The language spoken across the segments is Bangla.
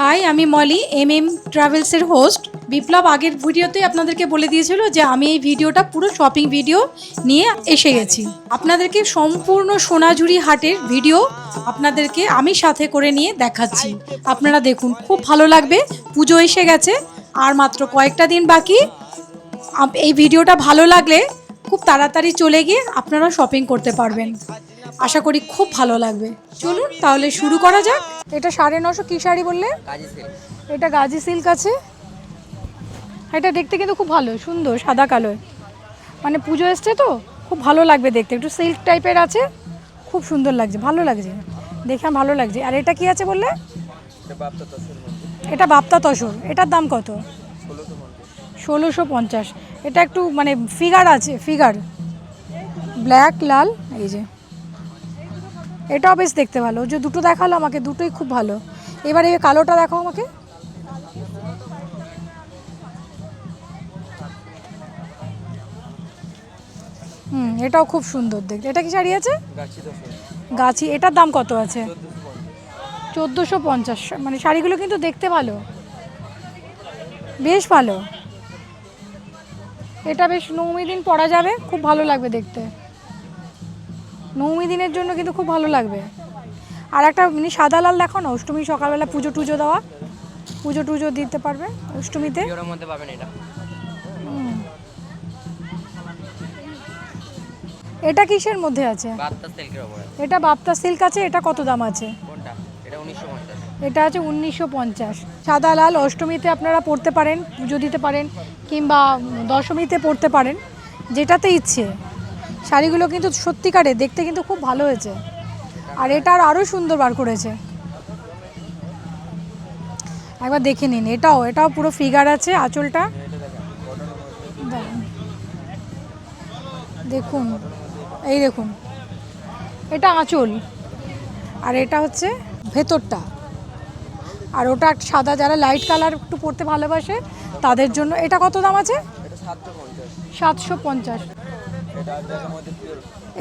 হাই আমি মলি এম এম ট্রাভেলসের হোস্ট বিপ্লব আগের ভিডিওতেই আপনাদেরকে বলে দিয়েছিল যে আমি এই ভিডিওটা পুরো শপিং ভিডিও নিয়ে এসে গেছি। আপনাদেরকে সম্পূর্ণ সোনাঝুরি হাটের ভিডিও আপনাদেরকে আমি সাথে করে নিয়ে দেখাচ্ছি। আপনারা দেখুন, খুব ভালো লাগবে, পুজো এসে গেছে, আর মাত্র কয়েকটা দিন বাকি। এই ভিডিওটা ভালো লাগলে খুব তাড়াতাড়ি চলে গিয়ে আপনারা শপিং করতে পারবেন। আশা করি খুব ভালো লাগবে। চলুন তাহলে শুরু করা যাক। এটা সাড়ে নশো কী শাড়ি বললে? এটা গাজি সিল্ক আছে। এটা দেখতে কিন্তু খুব ভালো সুন্দর সাদা কালো মানে পুজো এসছে তো খুব ভালো লাগবে দেখতে। একটু সিল্ক টাইপের আছে খুব সুন্দর লাগছে ভালো লাগছে। দেখে ভালো লাগছে। আর এটা কি আছে বললে? এটা বাপ্তা তসর মধ্যে এটা বাপ্তা তসর। এটার দাম কত? ষোলোশো পঞ্চাশ। এটা একটু মানে ফিগার আছে ফিগার ব্ল্যাক লাল এই যে। এটাও বেশ দেখতে ভালো। যে দুটো দেখাল আমাকে, দুটোই খুব ভালো। এবার কালোটা দেখাও আমাকে। হুম, এটাও খুব সুন্দর দেখতে। এটা কি শাড়ি আছে? গাছি, এটার দাম কত আছে? চোদ্দোশো পঞ্চাশ। মানে শাড়িগুলো কিন্তু দেখতে ভালো। বেশ ভালো। এটা বেশ নৌমি দিন পরা যাবে, খুব ভালো লাগবে দেখতে। নৌমি দিনের জন্য কিন্তু খুব ভালো লাগবে। আর একটা মিনি সাদা লাল দেখো না অষ্টমী সকালবেলা পুজো টুজো দেওয়া। পুজো টুজো দিতে পারবে অষ্টমীতে। মধ্যে পাবেন এটা। এটা কিসের মধ্যে আছে? এটা বাপ্তা সিল্ক আছে এটা কত দাম আছে? এটা এটা আছে উনিশশো পঞ্চাশ। সাদা লাল অষ্টমীতে আপনারা পড়তে পারেন পুজো দিতে পারেন কিংবা দশমীতে পড়তে পারেন যেটাতে ইচ্ছে। শাড়িগুলো কিন্তু সত্যিকারে দেখতে কিন্তু খুব ভালো হয়েছে। আর এটা আর আরও সুন্দর বার করেছে। একবার দেখে নিন এটাও এটাও পুরো ফিগার আছে আঁচলটা। দেখুন এই দেখুন এটা আঁচল। আর এটা হচ্ছে ভেতরটা। আর ওটা সাদা যারা লাইট কালার একটু পরতে ভালোবাসে তাদের জন্য এটা কত দাম আছে? সাতশো পঞ্চাশ।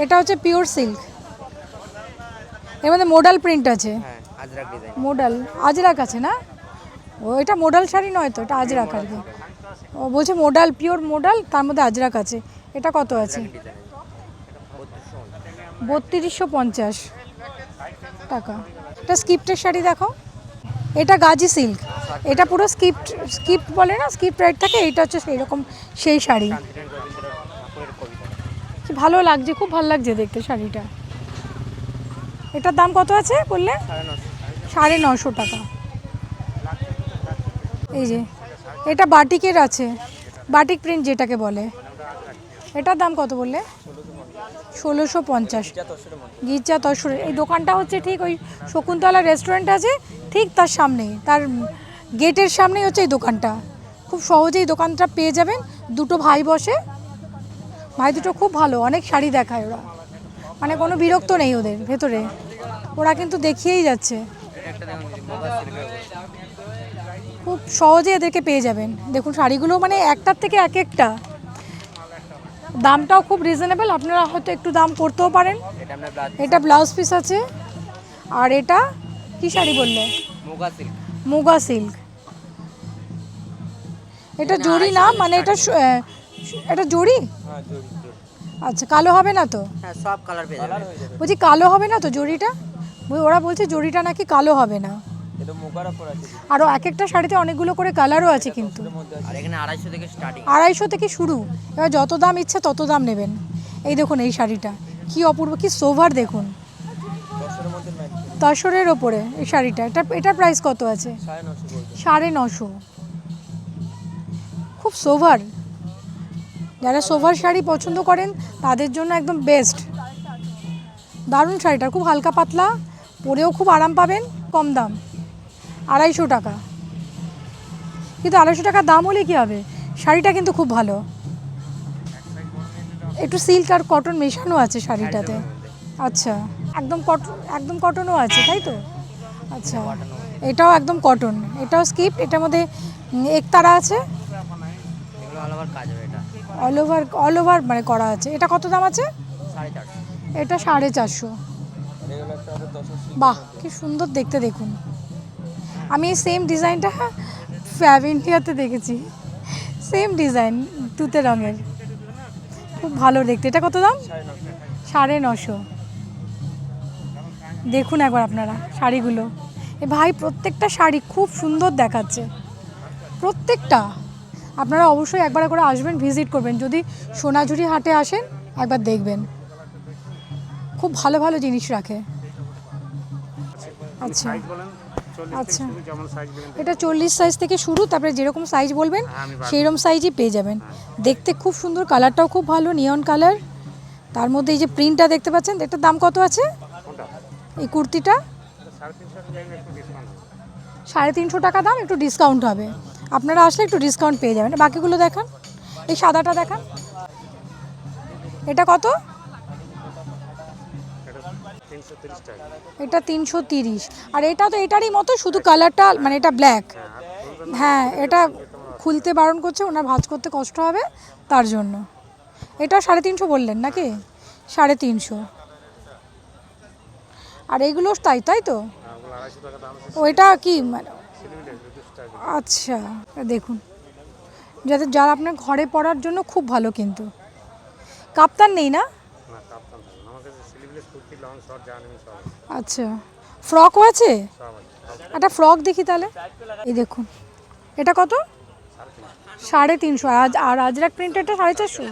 এটা হচ্ছে পিওর সিল্ক এর মধ্যে মোডাল প্রিন্ট আছে। হ্যাঁ আজরাক মোডাল আছে না? ও এটা মোডাল শাড়ি নয় তো এটা আজরাক আর কি। ও বলছে মোডাল পিওর মোডাল তার মধ্যে আজরাক আছে। এটা কত আছে? বত্রিশশো পঞ্চাশ। টাকা। এটা স্কিপ্টের শাড়ি দেখো। এটা গাজি সিল্ক এটা পুরো স্কিপ্ট স্কিপ্ট বলে না স্কিপ্ট রাইট থাকে এটা হচ্ছে সেই রকম সেই শাড়ি শান্তিনের রবীন্দ্র ঠাকুরের কবিতা কি ভালো লাগছে, খুব ভালো লাগছে দেখতে শাড়িটা। এটার দাম কত আছে বললে? সাড়ে নশো টাকা। এই যে, এটা বাটিকের আছে, বাটিক প্রিন্ট যেটাকে বলে। এটার দাম কত বললে? ষোলোশো পঞ্চাশ। গির্জা তসর, এই দোকানটা হচ্ছে ঠিক ওই শকুন্তলা রেস্টুরেন্ট আছে, ঠিক তার সামনেই, তার গেটের সামনেই হচ্ছে এই দোকানটা। খুব সহজেই দোকানটা পেয়ে যাবেন, দুটো ভাই বসে। ভাই দুটো খুব ভালো অনেক শাড়ি দেখায় ওরা। মানে কোনো বিরক্ত নেই ওদের ভেতরে। ওরা কিন্তু দেখিয়েই যাচ্ছে। খুব সহজে এদেরকে পেয়ে যাবেন। দেখুন শাড়িগুলো মানে একটার থেকে এক একটা। দামটাও খুব রিজনেবল আপনারা হয়তো একটু দাম করতেও পারেন। এটা ব্লাউজ পিস আছে। আর এটা কি শাড়ি বললে? মুগা সিল্ক এটা জরি না মানে এটা এটা জড়ি হ্যাঁ জরি আচ্ছা কালো হবে না তো? হ্যাঁ সব কালার পেয়ে বলছি কালো হবে না তো জড়িটা ওরা বলছে জড়িটা নাকি কালো হবে না। আরও এক একটা শাড়িতে অনেকগুলো করে কালারও আছে কিন্তু। আড়াইশো থেকে স্টার্টিং আড়াইশো থেকে শুরু। এবার যত দাম ইচ্ছে তত দাম নেবেন। এই দেখুন এই শাড়িটা। কি অপূর্ব কি সোভার দেখুন। দশের মধ্যে ম্যাচ তসরের ওপরে এই শাড়িটা। এটা এটার প্রাইস কত আছে? সাড়ে নশো খুব সোভার যারা সোভার শাড়ি পছন্দ করেন, তাদের জন্য একদম বেস্ট দারুণ শাড়িটা, খুব হালকা পাতলা, পরেও খুব আরাম পাবেন, কম দাম। আড়াইশো টাকা। কিন্তু আড়াইশো টাকা দাম হলে কী হবে? শাড়িটা কিন্তু খুব ভালো। একটু সিল্ক আর কটন মেশানো আছে শাড়িটাতে। আচ্ছা একদম কটন একদম কটনও আছে, তাই তো? আচ্ছা এটাও একদম কটন এটাও স্কিপ এটার মধ্যে একতারা আছে। কাজ হবে এটা। অল ওভার অল ওভার মানে করা আছে। এটা কত দাম আছে? এটা সাড়ে চারশো। বাহ, কি সুন্দর দেখতে দেখুন। আমি এই সেম ডিজাইনটা ফ্যাব ইন্ডিয়াতে দেখেছি। সেম ডিজাইন তুতে রঙের। খুব ভালো দেখতে। এটা কত দাম? সাড়ে নশো। দেখুন একবার আপনারা শাড়িগুলো। এ ভাই, প্রত্যেকটা শাড়ি খুব সুন্দর দেখাচ্ছে। প্রত্যেকটা। আপনারা অবশ্যই একবার করে আসবেন ভিজিট করবেন। যদি সোনাঝুরি হাটে আসেন একবার দেখবেন। খুব ভালো ভালো জিনিস রাখে। আচ্ছা। আচ্ছা। এটা চল্লিশ সাইজ থেকে শুরু তারপরে যেরকম সাইজ বলবেন হ্যাঁ, আমি বার- সেই রকম সাইজই পেয়ে যাবেন। দেখতে খুব সুন্দর কালারটাও খুব ভালো নিয়ন কালার তার মধ্যে এই যে প্রিন্টটা দেখতে পাচ্ছেন এটার দাম কত আছে? এই কুর্তিটা? সাড়ে তিনশো টাকা দাম, একটু ডিসকাউন্ট হবে। আপনারা আসলে একটু ডিসকাউন্ট পেয়ে যাবেন। বাকিগুলো দেখান। এই সাদাটা দেখান। এটা কত? এটা তিনশো তিরিশ। আর এটা তো এটারই মতো, শুধু কালারটা মানে এটা ব্ল্যাক হ্যাঁ এটা খুলতে বারণ করছে, ওনার ভাজ করতে কষ্ট হবে তার জন্য। এটা সাড়ে তিনশো বললেন নাকি? সাড়ে তিনশো। আর এইগুলো তাই তাই তো? ওইটা কি মানে আচ্ছা দেখুন। যাতে যারা আপনার ঘরে পড়ার জন্য খুব ভালো কিন্তু। কাপ্তান নেই না? আচ্ছা। ফ্রকও আছে? একটা ফ্রক দেখি তাহলে। এই দেখুন। এটা কত? সাড়ে তিনশো। আর আজ আর আজরাক প্রিন্টেরটা সাড়ে চারশো?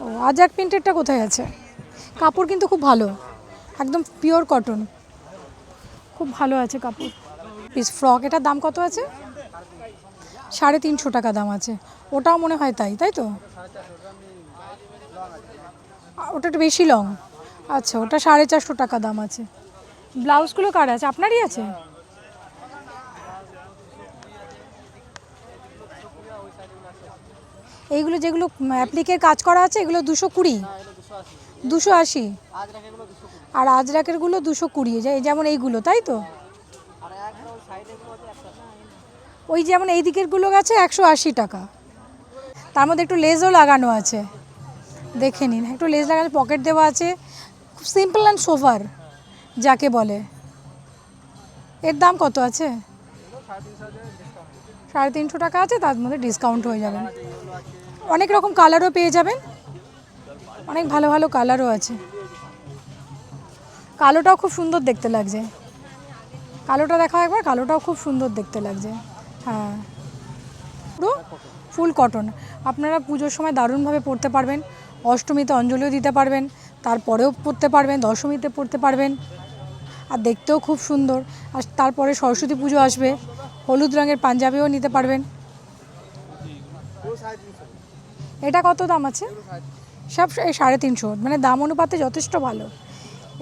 ও আজরাক প্রিন্টেরটা কোথায় আছে? কাপড় কিন্তু খুব ভালো। একদম পিওর কটন খুব ভালো আছে কাপড়। পিস ফ্রক এটার দাম কত আছে? সাড়ে তিনশো টাকা দাম আছে। ওটাও মনে হয় তাই তাই তো? ওটা একটু বেশি লং আচ্ছা ওটা সাড়ে চারশো টাকা দাম আছে। ব্লাউজগুলো কার আছে? আপনারই আছে? এইগুলো যেগুলো অ্যাপ্লিকের কাজ করা আছে, এগুলো দুশো কুড়ি? দুশো আশি? আর আজরাকেরগুলো দুশো কুড়ি যে- যেমন এইগুলো, তাই তো? ওই যেমন এই দিকেরগুলো গেছে একশো আশি টাকা। তার মধ্যে একটু লেজও লাগানো আছে। দেখে নিন, একটু লেজ লাগানো পকেট দেওয়া আছে। খুব সিম্পল অ্যান্ড সোভার যাকে বলে। এর দাম কত আছে? সাড়ে তিনশো টাকা আছে, তার মধ্যে ডিসকাউন্ট হয়ে যাবে। অনেক রকম কালারও পেয়ে যাবেন। অনেক ভালো ভালো কালারও আছে। কালোটাও খুব সুন্দর দেখতে লাগছে। কালোটা দেখা একবার, কালোটাও খুব সুন্দর দেখতে লাগছে। হ্যাঁ। পুরো ফুল কটন। আপনারা পুজোর সময় দারুণভাবে পরতে পারবেন, অষ্টমীতে অঞ্জলিও দিতে পারবেন, তারপরেও পরতে পারবেন, দশমীতে পরতে পারবেন। আর দেখতেও খুব সুন্দর। আর তারপরে সরস্বতী পুজো আসবে, হলুদ রঙের পাঞ্জাবিও নিতে পারবেন। এটা কত দাম আছে? সব এই সাড়ে তিনশো। মানে দাম অনুপাতে যথেষ্ট ভালো।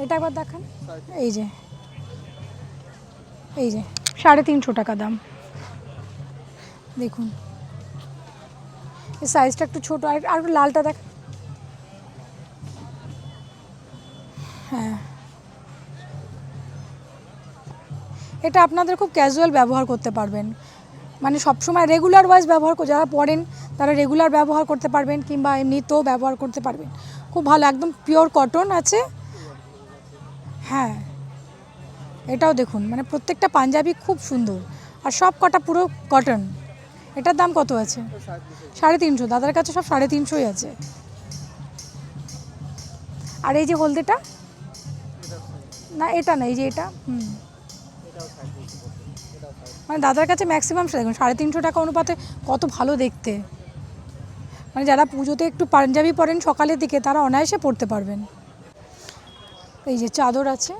এটা একবার দেখান। এই যে। এই যে, সাড়ে তিনশো টাকা দাম। দেখুন। এই সাইজটা একটু ছোটো, আর আর লালটা দেখ। হ্যাঁ। এটা আপনাদের খুব ক্যাজুয়াল ব্যবহার করতে পারবেন। মানে সবসময় রেগুলার ওয়াইজ ব্যবহার যারা পড়েন, তারা রেগুলার ব্যবহার করতে পারবেন, কিংবা এমনিতেও ব্যবহার করতে পারবেন। খুব ভালো, একদম পিওর কটন আছে। হ্যাঁ। এটাও দেখুন মানে প্রত্যেকটা পাঞ্জাবি খুব সুন্দর। আর সব কটা পুরো কটন এটার দাম কত আছে? সাড়ে তিনশো। দাদার কাছে সব সাড়ে তিনশোই আছে। আর এই যে হলদেটা? না, এটা না, এই যে এটা? হুম। মানে দাদার কাছে ম্যাক্সিমাম দেখুন, সাড়ে তিনশো টাকা অনুপাতে কত ভালো দেখতে। মানে যারা পুজোতে একটু পাঞ্জাবি পরেন সকালের দিকে, তারা অনায়াসে পরতে পারবেন। এই যে চাদর আছে।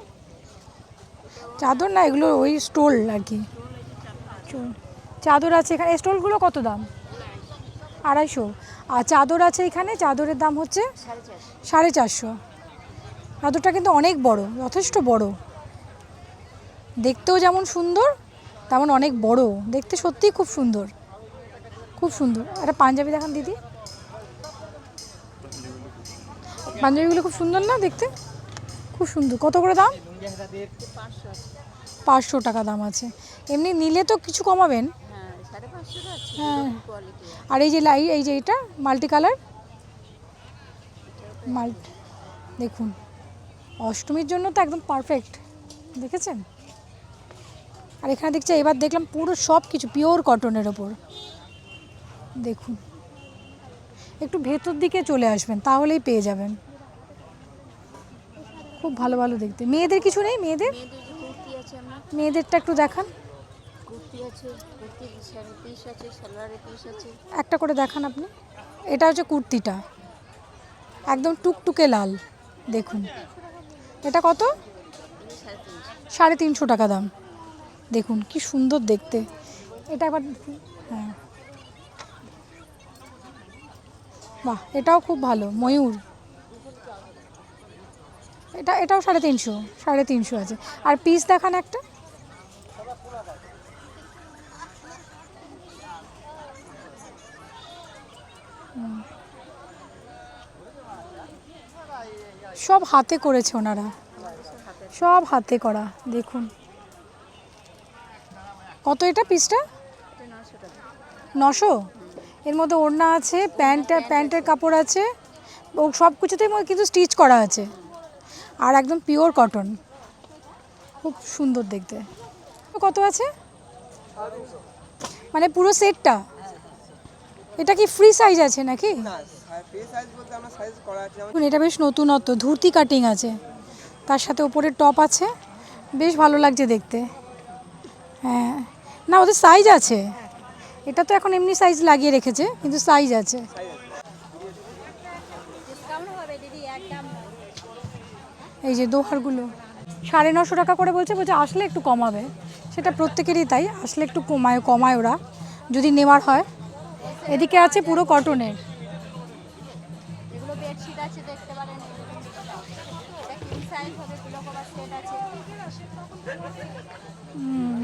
চাদর না, এগুলো ওই স্টোল আর কি। চাদর আছে এখানে। স্টোলগুলো কত দাম? আড়াইশো। আর চাদর আছে এখানে, চাদরের দাম হচ্ছে সাড়ে চারশো। চাদরটা কিন্তু অনেক বড়, যথেষ্ট বড়। দেখতেও যেমন সুন্দর, তেমন অনেক বড়। দেখতে সত্যিই খুব সুন্দর। খুব সুন্দর। একটা পাঞ্জাবি দেখান দিদি। পাঞ্জাবিগুলো খুব সুন্দর না দেখতে? খুব সুন্দর। কত করে দাম? পাঁচশো টাকা দাম আছে। এমনি নিলে তো কিছু কমাবেন। হ্যাঁ। আর এই যে লাই, এই যে এটা, মাল্টি কালার? মাল্টি, দেখুন। অষ্টমীর জন্য তো একদম পারফেক্ট দেখেছেন? আর এখানে দেখছি, এবার দেখলাম পুরো সব কিছু পিওর কটনের ওপর। দেখুন। একটু ভেতর দিকে চলে আসবেন, তাহলেই পেয়ে যাবেন। খুব ভালো ভালো দেখতে। মেয়েদের কিছু নেই? মেয়েদের? মেয়েদেরটা একটু দেখান। একটা করে দেখান আপনি। এটা হচ্ছে কুর্তিটা। একদম টুকটুকে লাল। দেখুন। এটা কত? সাড়ে তিনশো টাকা দাম। দেখুন, কি সুন্দর দেখতে। এটা আবার হ্যাঁ। বাহ, এটাও খুব ভালো। ময়ূর। এটা, এটাও সাড়ে তিনশো সাড়ে তিনশো আছে। আর পিস দেখান একটা। সব হাতে করেছে ওনারা। সব হাতে করা, দেখুন। কত এটা পিসটা নশো। এর মধ্যে ওড়না আছে প্যান্টটা প্যান্টের কাপড় আছে। ও সব কিছুতেই কিন্তু স্টিচ করা আছে। আর একদম পিওর কটন খুব সুন্দর দেখতে। কত আছে? মানে পুরো সেটটা এটা কি ফ্রি সাইজ আছে নাকি? এটা বেশ নতুনত্ব ধুতি কাটিং আছে। তার সাথে ওপরে টপ আছে। বেশ ভালো লাগছে দেখতে। হ্যাঁ। না ওদের সাইজ আছে। এটা তো এখন এমনি সাইজ লাগিয়ে রেখেছে কিন্তু সাইজ আছে। এই যে দোহারগুলো সাড়ে নশো টাকা করে বলছে বলছে আসলে একটু কমাবে। সেটা প্রত্যেকেরই তাই আসলে একটু কমায় কমায় ওরা যদি নেওয়ার হয়। এদিকে আছে পুরো কটনের হুম,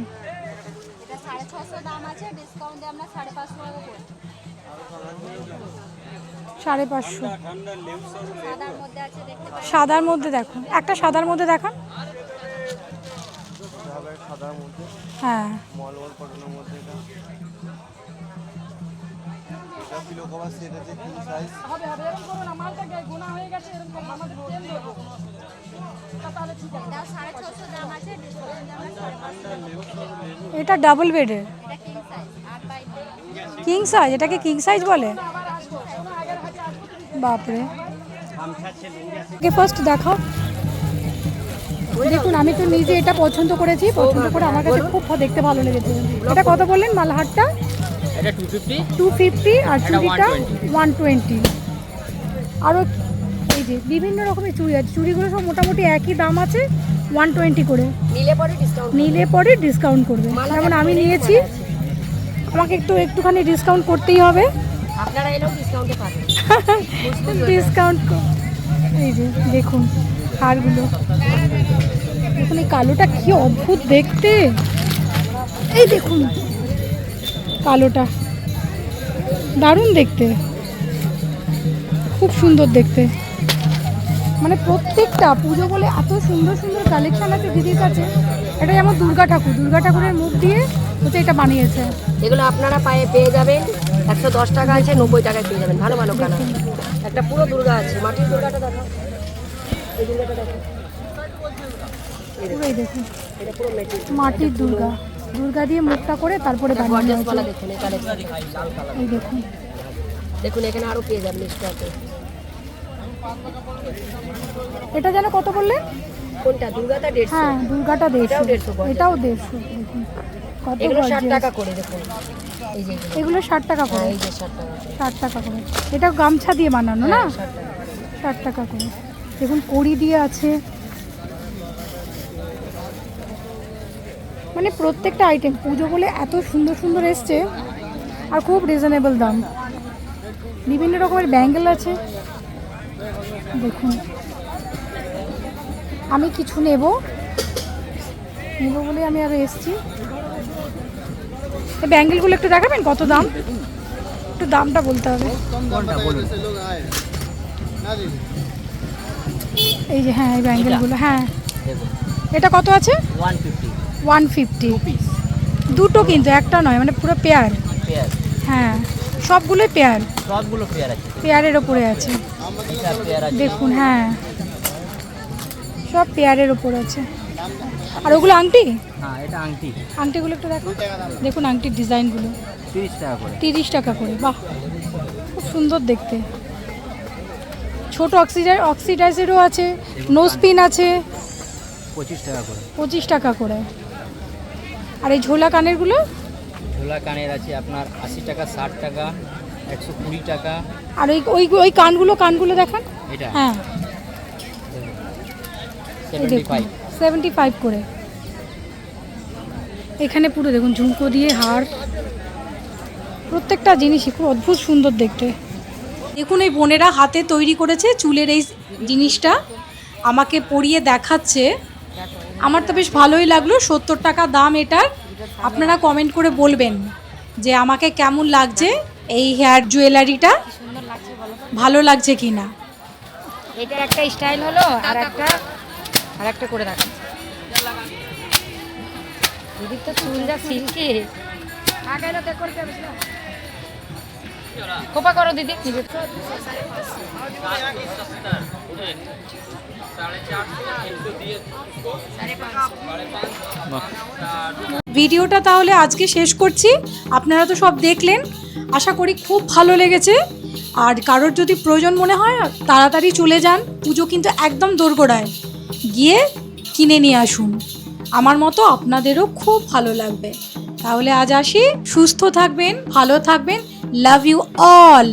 এটা সাড়ে ছশো দাম আছে ডিসকাউন্ট দিয়ে আমরা সাড়ে পাঁচশো টাকা করছি সাড়ে পাঁচশো। সাদার মধ্যে আছে দেখতে পারেন সাদার মধ্যে দেখো একটা সাদার মধ্যে দেখান। হবে সাদার মধ্যে। হ্যাঁ। এটা। ডাবল বেডের কিং সাইজ এটাকে কিং সাইজ বলে? বাপরে। ফার্স্ট দেখাও। দেখুন আমি তো নিজে এটা পছন্দ করেছি পছন্দ করে আমার কাছে খুব দেখতে ভালো লেগেছে। এটা কত বললেন মালহারটা? টু ফিফটি আর এটা চুড়িটা ওয়ান টোয়েন্টি আরও এই যে বিভিন্ন রকমের চুড়ি আছে চুড়িগুলো সব মোটামুটি একই দাম আছে ওয়ান টোয়েন্টি করে। নিলে পরে ডিসকাউন্ট নিলে পরে ডিসকাউন্ট করবে। যেমন আমি নিয়েছি আমাকে একটু একটুখানি ডিসকাউন্ট করতেই হবে। আপনারা এলেও ডিসকাউন্টে পাবেন। ডিসকাউন্ট এই যে দেখুন হারগুলো। দেখুন এই কালোটা কি অদ্ভুত দেখতে। এই দেখুন কালোটা। দারুণ দেখতে। খুব সুন্দর দেখতে। মানে প্রত্যেকটা পুজো বলে এত সুন্দর সুন্দর কালেকশন আছে দিদির কাছে। এটা যেমন দুর্গা ঠাকুর। দুর্গা ঠাকুরের মুখ দিয়ে হচ্ছে এটা বানিয়েছে। এগুলো আপনারা পায়ে পেয়ে যাবেন। একশো দশ টাকা আছে নব্বই টাকায় পেয়ে যাবেন। ভালো ভালো কালার। একটা পুরো দুর্গা আছে। মাটির দুর্গাটা দেখো এই দুর্গাটা দেখো পুরোই দেখুন। এটা পুরো মাটির দুর্গা। দুর্গা। দিয়ে মুখটা করে তারপরে বানিয়ে দেখুন এই দেখুন। দেখুন এখানে আরও পেয়ে যাবেন স্টকে এটা যেন কত বললেন? কোনটা? দুর্গাটা দেড়শো। হ্যাঁ দুর্গাটা দেড়শো। এটাও 150 এটাও দেড়শো দেখুন। এগুলো ষাট টাকা করে দেখুন এই যে এগুলো। ষাট টাকা হ্যাঁ করে এই যে ষাট টাকা করে। ষাট টাকা করে। এটা গামছা দিয়ে বানানো না? হ্যাঁ, ষাট টাকা করে। দেখুন কড়ি দিয়ে আছে। মানে প্রত্যেকটা আইটেম পুজো বলে এত সুন্দর সুন্দর এসছে আর খুব রিজনেবল দাম। বিভিন্ন রকমের ব্যাঙ্গেল আছে। দেখুন। আমি কিছু নেব। নেব বলে আমি আরও এসছি। এই ব্যাঙ্গেলগুলো একটু দেখাবেন কত দাম? একটু দামটা বলতে হবে। এই যে হ্যাঁ এই ব্যাঙ্গেলগুলো হ্যাঁ। এটা কত আছে? One fifty. দুটো কিন্তু একটা নয় মানে পুরো পেয়ার। হ্যাঁ সবগুলোই পেয়ার। সবগুলো পেয়ার আছে। পেয়ারের ওপরে আছে। দেখুন হ্যাঁ। সব পেয়ারের ওপর আছে। আর ওগুলো আংটি? হ্যাঁ এটা আংটি। আংটিগুলো একটু দেখো। দেখুন আংটির ডিজাইনগুলো। তিরিশ টাকা করে। তিরিশ টাকা করে বাহ! খুব সুন্দর দেখতে। ছোট অক্সিডাই অক্সিডাইজেরও আছে নোসপিন আছে। পঁচিশ টাকা করে। পঁচিশ টাকা করে। আর এই ঝোলা কানেরগুলো? ঝোলা কানের আছে আপনার আশি টাকা ষাট টাকা একশো কুড়ি টাকা। আর ওই ওই ওই কানগুলো কানগুলো দেখান। এটা? হ্যাঁ। সেভেন্টি ফাইভ সেভেন্টি ফাইভ করে। এখানে পুরো দেখুন, ঝুমকো দিয়ে হার প্রত্যেকটা জিনিসই খুব অদ্ভুত সুন্দর দেখতে। দেখুন, এই বোনেরা হাতে তৈরি করেছে চুলের এই জিনিসটা। আমাকে পরিয়ে দেখাচ্ছে। আমার তো বেশ ভালোই লাগল, সত্তর টাকা দাম এটার। আপনারা কমেন্ট করে বলবেন যে আমাকে কেমন লাগছে এই হেয়ার জুয়েলারিটা ভালো লাগছে কি না এটা একটা স্টাইল হলো, আর একটা আর একটা করে দেখাচ্ছি। তো চুল যা সিল্কি কোপা করো দিদি। ভিডিওটা তাহলে আজকে শেষ করছি। আপনারা তো সব দেখলেন। আশা করি খুব ভালো লেগেছে। আর কারোর যদি প্রয়োজন মনে হয় তাড়াতাড়ি চলে যান। পুজো কিন্তু একদম দোরগোড়ায়। গিয়ে কিনে নিয়ে আসুন। আমার মতো আপনাদেরও খুব ভালো লাগবে। তাহলে আজ আসি। সুস্থ থাকবেন, ভালো থাকবেন। Love you all